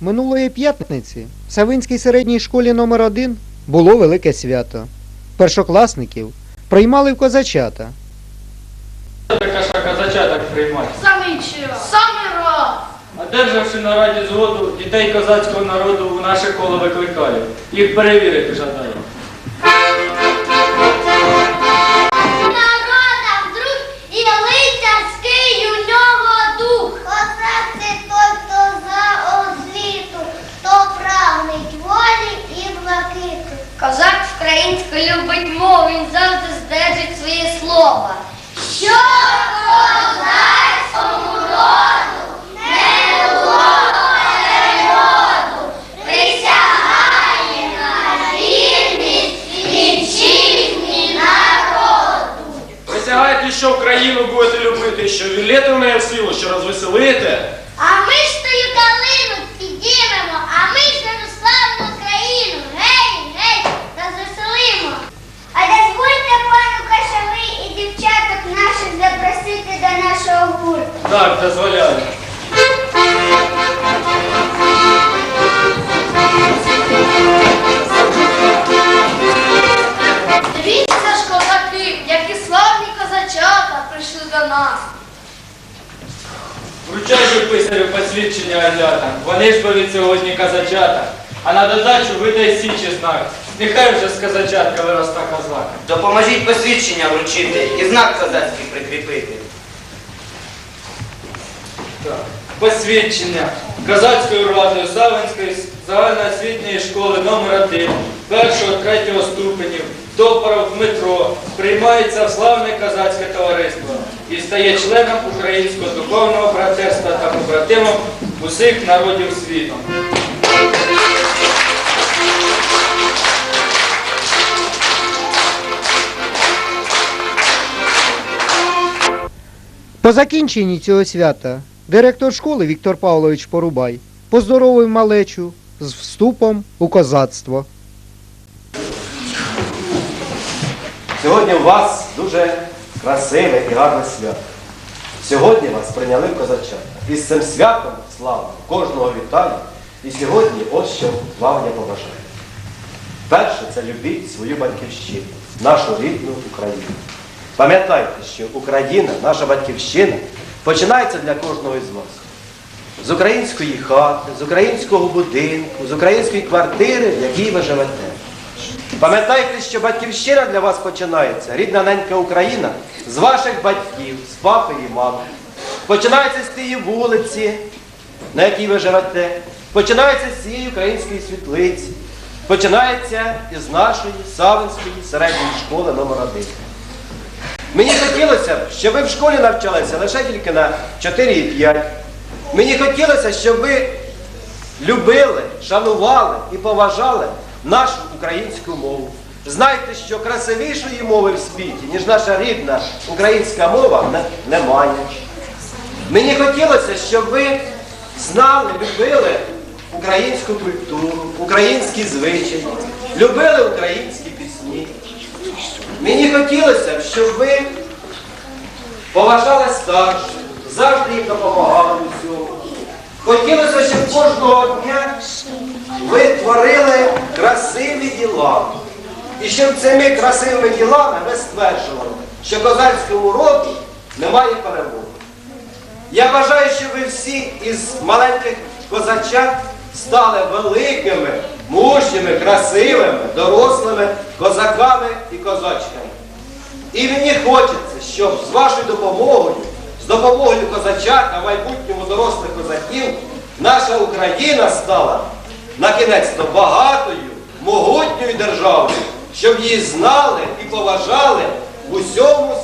Минулої п'ятниці в Савинській середній школі номер 1 було велике свято. Першокласників приймали в козачата. Така ж казачаток приймати. Самий чого? Самий раз. Одержавши на раді згоду, дітей козацького народу у наше коло викликали. Їх перевірити жадаю. Слово. Що козацькому роду не було присягає на вірність вітчизні народу. Присягаєте, що Україну будете любити, що вілєте в неї в силу, що розвеселите. А ми Вручай же писарю посвідчення оглядам. Вони ж бо від сьогодні казачата. А на додачу видай січі знак. Нехай вже з казачатка вироста козак. Допоможіть посвідчення вручити і знак козацький прикріпити. Так. Посвідчення Казацькою радою Савинської загальноосвітньої школи номер 1 першого, третього ступенів Топоров Дмитро приймається в славне казацьке товариство і стає членом Українського духовного братерства та побратимом усіх народів світу. По закінченні цього свята директор школи Віктор Павлович Порубай поздоровив малечу з вступом у козацтво. Сьогодні у вас дуже красиве і гарне свято. Сьогодні вас прийняли козачата. І з цим святом славним кожного вітаю. І сьогодні ось що вам я побажаю. Перше це любіть свою батьківщину, нашу рідну Україну. Пам'ятайте, що Україна, наша батьківщина, починається для кожного із вас. З української хати, з українського будинку, з української квартири, в якій ви живете. Пам'ятайте, що батьківщина для вас починається, рідна ненька Україна, з ваших батьків, з папи і мами. Починається з тієї вулиці, на якій ви живете. Починається з цієї української світлиці. Починається із нашої Савинської середньої школи номер 1 Мені хотілося б, щоб ви в школі навчалися лише тільки на 4,5. Мені хотілося, щоб ви любили, шанували і поважали нашу українську мову. Знайте, що красивішої мови в світі, ніж наша рідна українська мова, немає. Мені хотілося, щоб ви знали, любили українську культуру, українські звичаї, любили українські пісні. Мені хотілося щоб ви поважали старших, завжди їм допомагали у цьому. Хотілося, щоб кожного дня ви творили красиві діла. І щоб цими красивими ділами ви стверджували, що козацькому роду немає перемоги. Я бажаю, щоб ви всі із маленьких козачат стали великими, мужніми, красивими, дорослими козаками і козачками. І мені хочеться, щоб з вашою допомогою, з допомогою козачат, а майбутньому дорослих козаків, наша Україна стала на кінець багатою, могутньою державою, щоб її знали і поважали в усьому